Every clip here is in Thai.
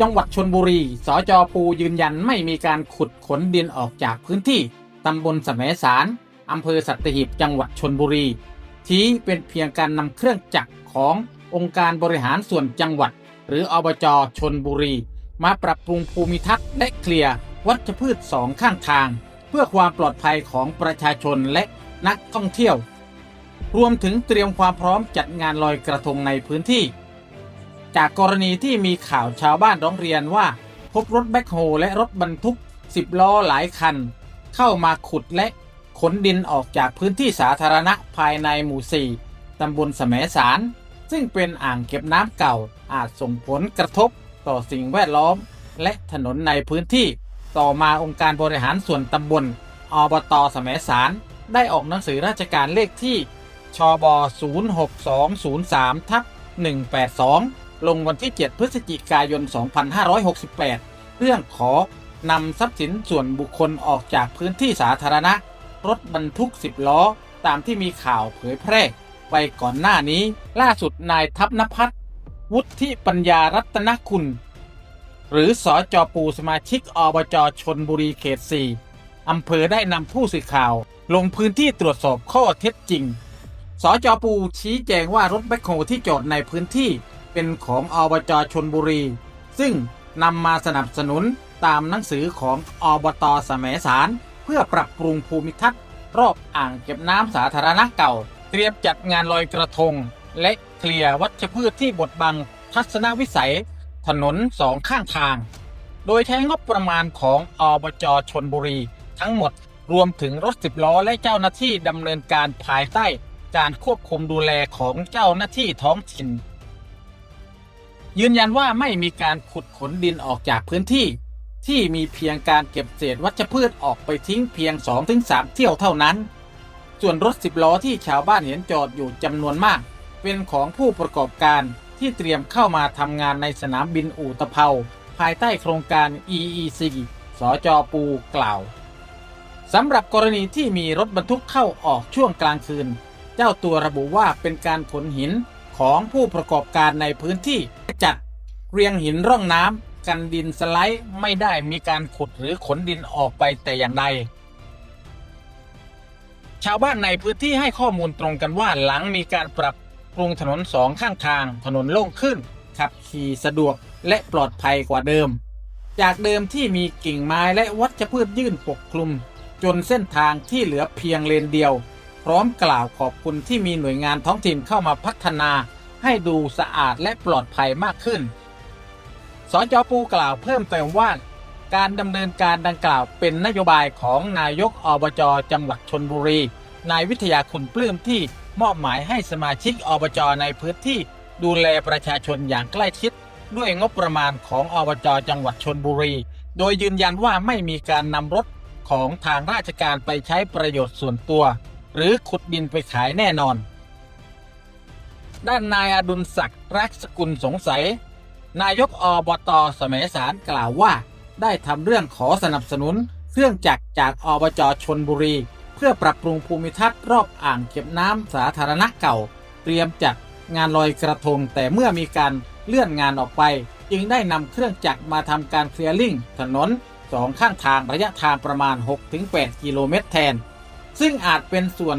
จังหวัดชนบุรี สจปูยืนยันไม่มีการขุดขนดินออกจากพื้นที่ ตำบลสมสารอำเภอสัตหีบจังหวัดชนบุรี ที่เป็นเพียงการนำเครื่องจักรขององค์การบริหารส่วนจังหวัด หรืออบจชนบุรี มาปรับปรุงภูมิทัศน์และเคลียร์วัชพืชสองข้างทาง เพื่อความปลอดภัยของประชาชนและนักท่องเที่ยว รวมถึงเตรียมความพร้อมจัดงานลอยกระทงในพื้นที่ จากกรณีที่มีข่าวชาวบ้านร้องเรียนว่า พบรถแบ็คโฮและรถบรรทุก 10 ล้อหลายคัน เข้ามาขุดและขนดินออกจากพื้นที่สาธารณะภายในหมู่ 4 ตำบลแสมสาร ซึ่งเป็นอ่างเก็บน้ำเก่าอาจส่งผลกระทบต่อสิ่งแวดล้อม และถนนในพื้นที่ ต่อมาองค์การบริหารส่วนตำบลอบตแสมสาร ได้ออกหนังสือราชการเลขที่ ชบ 06203ทับ182 ลงวันที่ 7 พฤศจิกายน 2568 เรื่องขอนำทรัพย์สินส่วนบุคคลออกจากพื้นที่สาธารณะ รถบรรทุก 10 ล้อ ตามที่มีข่าวเผยแพร่ไปก่อนหน้านี้ ล่าสุดนายทัพนพัฒวุฒิปัญญารัตนคุณ หรือสอจอปูสมาชิกอบจชนบุรีเขต 4 อำเภอได้นำผู้สื่อข่าว ลงพื้นที่ตรวจสอบข้อเท็จจริงสจปูชี้แจงว่ารถแบ็คโฮที่จอดในพื้นที่ เป็นของอบจชนบุรี ซึ่งนำมาสนับสนุนตามหนังสือของอบตแสมสาร เพื่อปรับปรุงภูมิทัศน์ รอบอ่างเก็บน้ำสาธารณะเก่า เตรียมจัดงานลอยกระทง และเคลียร์วัชพืชที่บดบังทัศนวิสัย ถนนสองข้างทาง โดยใช้งบประมาณของอบจชนบุรี ทั้งหมดรวมถึงรถสิบล้อและเจ้าหน้าที่ดำเนินการภายใต้ การควบคุมดูแลของเจ้าหน้าที่ท้องถิ่น ยืนยันว่าไม่มีการขุดขนดินออกจากพื้นที่ ที่มีเพียงการเก็บเศษวัชพืชออกไปทิ้งเพียง 2-3 เที่ยวเท่านั้น ส่วนรถสิบล้อที่ชาวบ้านเห็นจอดอยู่จำนวนมาก เป็นของผู้ประกอบการที่เตรียมเข้ามาทำงานในสนามบินอู่ตะเภาภายใต้โครงการ EEC สจปูกล่าวสำหรับกรณีที่มีรถบรรทุกเข้าออกช่วงกลางคืน เจ้าตัวระบุว่าเป็นการขนหิน ของผู้ประกอบการในพื้นที่จัดเรียงหินร่องน้ำกันดินสไลด์ไม่ได้มีการขุดหรือขนดินออกไปแต่อย่างใด ชาวบ้านในพื้นที่ให้ข้อมูลตรงกันว่าหลังมีการปรับปรุงถนนสองข้างทาง ถนนโล่งขึ้น ขับขี่สะดวกและปลอดภัยกว่าเดิม จากเดิมที่มีกิ่งไม้และวัชพืชยื่นปกคลุม จนเส้นทางที่เหลือเพียงเลนเดียว พร้อมกล่าวขอบคุณที่มีหน่วยงานท้องถิ่นเข้ามาพัฒนาให้ดูสะอาดและปลอดภัยมากขึ้น สจปูกล่าวเพิ่มเติมว่าการดำเนินการดังกล่าวเป็นนโยบายของนายกอบจจังหวัดชนบุรี นายวิทยาคุณปลื้มที่มอบหมายให้สมาชิกอบจในพื้นที่ดูแลประชาชนอย่างใกล้ชิด ด้วยงบประมาณของอบจจังหวัดชนบุรี โดยยืนยันว่าไม่มีการนำรถของทางราชการไปใช้ประโยชน์ส่วนตัว หรือขุดดินไปขายแน่นอน ด้านนายอดุลศักดิ์รักสกุลสงสัย นายกอบตสมสารกล่าวว่า ได้ทำเรื่องขอสนับสนุนเครื่องจักรจากอบจชนบุรี เพื่อปรับปรุงภูมิทัศน์รอบอ่างเก็บน้ำสาธารณะเก่า เตรียมจัดงานลอยกระทงแต่เมื่อมีการเลื่อนงานออกไป จึงได้นำเครื่องจักรมาทำการเคลียร์ลิงถนนสองข้างทางระยะทางประมาณ 6-8 กิโลเมตรแทน ซึ่งอาจเป็นส่วน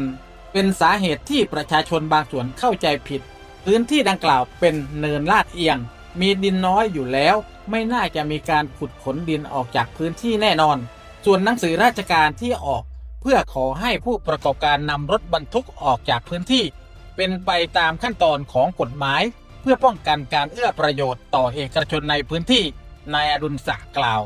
เป็นสาเหตุที่ประชาชนบางส่วนเข้าใจผิด พื้นที่ดังกล่าวเป็นเนินลาดเอียง มีดินน้อยอยู่แล้ว ไม่น่าจะมีการขุดขนดินออกจากพื้นที่แน่นอน ส่วนหนังสือราชการที่ออกเพื่อขอให้ผู้ประกอบการนำรถบรรทุกออกจากพื้นที่ เป็นไปตามขั้นตอนของกฎหมาย เพื่อป้องกันการเอื้อประโยชน์ต่อเอกชนในพื้นที่นายอดุลศักดิ์กล่าว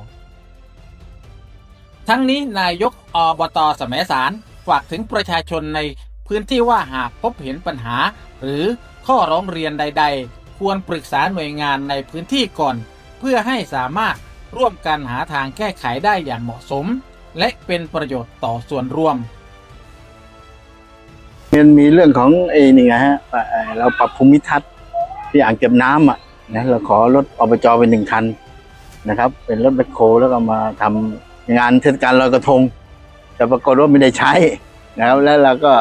ทั้งนี้นายกอบตสมสาร ฝากถึงประชาชนในพื้นที่ว่าหากพบเห็นปัญหา หรือข้อร้องเรียนใด ๆ ควรปรึกษาหน่วยงานในพื้นที่ก่อน เพื่อให้สามารถร่วมกันหาทางแก้ไขได้อย่างเหมาะสม และเป็นประโยชน์ต่อส่วนรวมมันมีเรื่องของไอ้นี่ไงฮะเราปรับภูมิทัศน์ที่อ่างเก็บน้ำอะนะเราขอรถอบจไปหนึ่งคันนะครับ เป็นรถแบคโคแล้วก็มาทำงานเทศกาลลอยกระทง แต่ปรากฏว่าไม่ได้ใช้นะครับ แล้วเราก็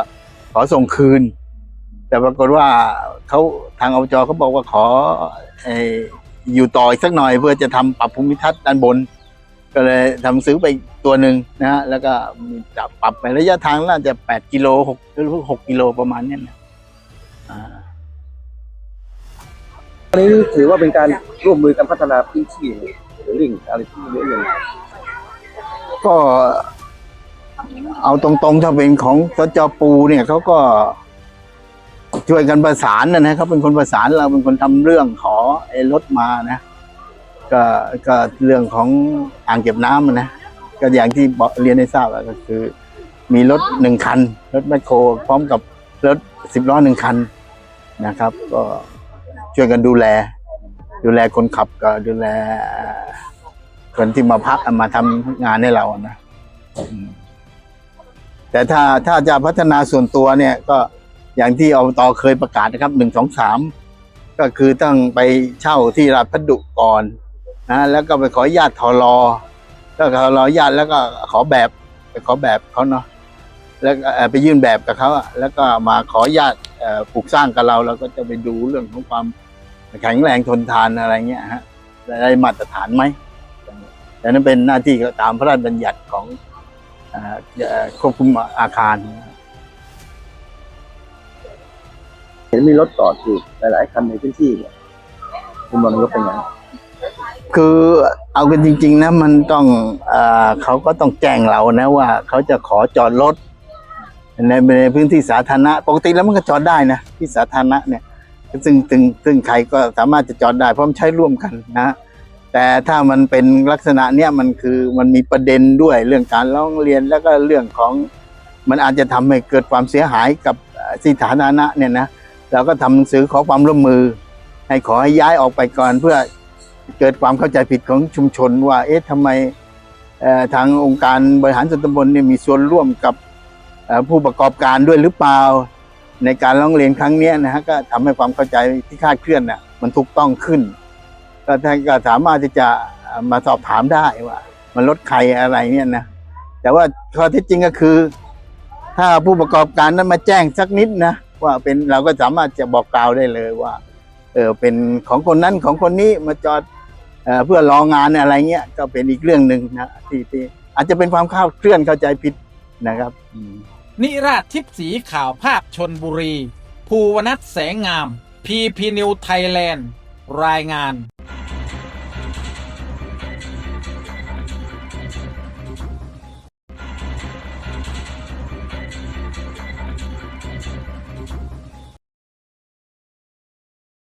ขอส่งคืน แต่ปรากฏว่าเขาทางอบจเขาบอกว่าขอไอ้อยู่ต่ออีกสักหน่อยเพื่อจะทำปรับภูมิทัศน์ด้านบน ก็เลยทำซื้อไปตัวหนึ่งนะฮะแล้วก็มีจะปรับไประยะทางน่าจะแปดกิโลหกหรือหกกิโลประมาณเนี้ยนะอ่าอันนี้ถือว่าเป็นการร่วมมือกันพัฒนาพื้นที่หรือลิงอะไรที่เยอะอย่างก็ เอาตรงๆ ถ้าเป็นของสจปูเนี่ยเขาก็ช่วยกันประสานนะนะเขาเป็นคนประสานเราเป็นคนทำเรื่องขอไอ้รถมานะก็ก็เรื่องของอ่างเก็บน้ำอะนะก็อย่างที่เรียนให้ทราบก็คือ มีรถหนึ่งคัน รถแมคโครพร้อมกับรถสิบล้อหนึ่งคันนะครับ ก็ช่วยกันดูแล ดูแลคนขับก็ดูแลคนที่มาพักมาทำงานให้เรานะอืม แต่ถ้าถ้าจะพัฒนาส่วนตัวเนี่ยก็อย่างที่อบตเคยประกาศนะครับหนึ่งสองสามก็คือต้องไปเช่าที่ราชพัสดุก่อนนะแล้วก็ไปขออนุญาตทอรอแล้วก็ทอรอญาตแล้วก็ขอแบบไปขอแบบเขาเนาะแล้วไปยื่นแบบกับเขาแล้วก็มาขออนุญาตเอ่อปลูกสร้างกับเราเราก็จะไปดูเรื่องของความแข็งแรงทนทานอะไรเงี้ยฮะได้มาตรฐานไหมแต่นั้นเป็นหน้าที่ตามพระราชบัญญัติของ ควบคุมอาคาร เห็นมีรถจอดอยู่หลาย ๆ คันในพื้นที่เนี่ยคุณมองรถเป็นไงคือเอากันจริง ๆ นะ มันต้องเออเขาก็ต้องแจ้งเรานะว่าเขาจะขอจอดรถในในพื้นที่สาธารณะปกติแล้วมันก็จอดได้นะที่สาธารณะเนี่ยซึ่งซึ่งซึ่งใครก็สามารถจะจอดได้เพราะมันใช้ร่วมกันนะ แต่ถ้ามันเป็นลักษณะเนี้ยมันคือมันมีประเด็นด้วยเรื่องการร้องเรียนแล้วก็เรื่องของมันอาจจะทำให้เกิดความเสียหายกับเอ่อที่สาธารณะเนี่ยนะเราก็ทำหนังสือขอความร่วมมือ ให้ขอให้ย้ายออกไปก่อนเพื่อเกิดความเข้าใจผิดของชุมชนว่าเอ๊ะทำไมทางองค์การบริหารส่วนตำบลเนี่ยมีส่วนร่วมกับผู้ประกอบการด้วยหรือเปล่า ในการร้องเรียนครั้งนี้นะฮะก็ทำให้ความเข้าใจที่คาดเคลื่อนน่ะมันถูกต้องขึ้น ก็ท่านก็สามารถที่จะมาสอบถามได้ว่า มันลดใครอะไรเนี่ยนะแต่ว่าข้อเท็จจริงก็คือ ถ้าผู้ประกอบการนั้นมาแจ้งสักนิดนะว่าเป็นเราก็สามารถจะบอกกล่าวได้เลยว่า เออเป็นของคนนั้นของคนนี้มาจอดเออเพื่อรองานอะไรเงี้ยก็เป็นอีกเรื่องหนึ่งนะที่ที่อาจจะเป็นความเข้าเคลื่อนเข้าใจผิดนะครับนิราชทิพย์สีข่าวภาพชนบุรี ภูวนัทแสงงามพีพีนิวไทยแลนด์ รายงาน